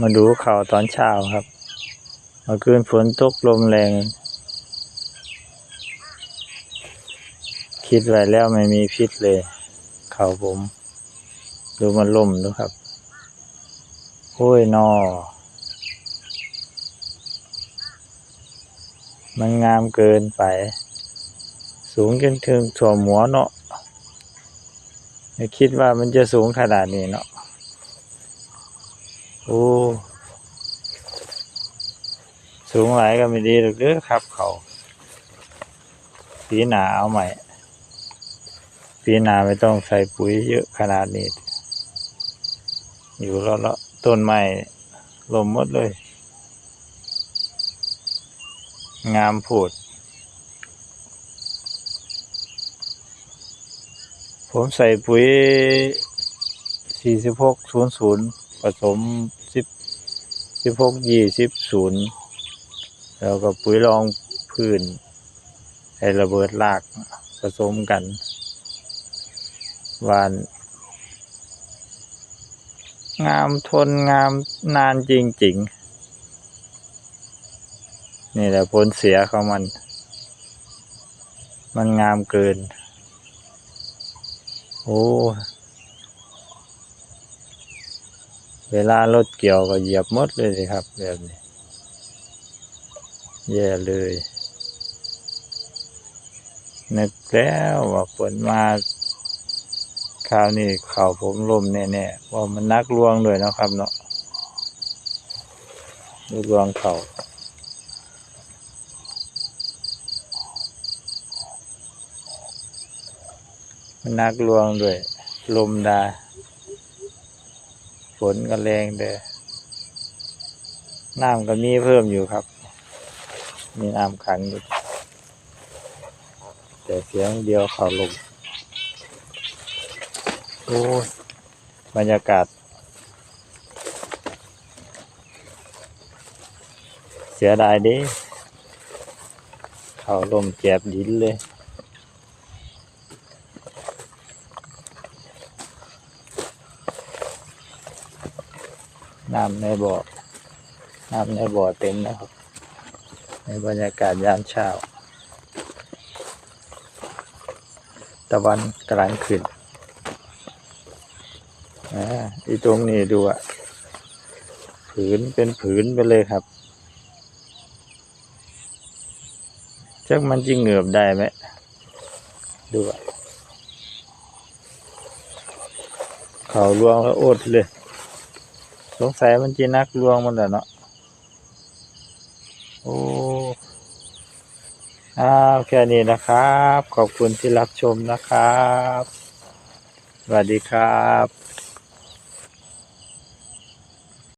มาดูข่าวตอนเช้าครับเมื่อคืนฝนตกลมแรง คิดไว้แล้วไม่มีพิษเลยข่าวผม ดูมันล่มดูครับ โอ้ยนอ มันงามเกินไป สูงจนถึงถ่วมหัวเนาะไม่คิดว่ามันจะสูงขนาดนี้เนาะ โอ้สูงหลายก็ไม่ดีหรอกเด้อครับเขาปีหนาเอาใหม่ ปีหนาไม่ต้องใส่ปุ๋ยเยอะขนาดนี้ อยู่แล้วละต้นไม้ลมหมดเลย งามโพูดผมใส่ปุ๋ย 4600 ผสม10 16 20 0แล้วก็ปุ๋ยรองพื้นให้ระเบิดรากผสมกันหวาน งามทนงามนานจริงๆ นี่แหละผลเสียของมัน มันงามเกิน โอ้ เวลารถเกี่ยวก็เหยียบมดเลยสิครับแบบนี้ แย่เลย นึกแล้วว่าฝนมาคราวนี้ข่าวผมล่มแน่ๆว่ามันนักลวงด้วยนะครับเนาะนักลวงเขามันนักลวงด้วย ลมดา ฝนก็แรงเด้อน้ำก็มีเพิ่มอยู่ครับ มีน้ำขังอยู่แต่เสียงเดียวเขาลงโอ้ยบรรยากาศ เสียดายดิเขาลมแจบดินเลย น้ำในบ่อ น้ำในบ่อเต็มนะครับ ในบรรยากาศยามเช้า ตะวันกลังขึ้นอ่าอีตรงนี้ดูอะผืนเป็นผืนไปเลยครับจักมันจะเหงือบได้ไหม ดูอะเขาลวงแล้วอดเลย งสัยมันจีนักลวงมันแหละเนาะโอ้อ้าวแค่นี้นะครับ ขอบคุณที่รับชมนะครับ สวัสดีครับ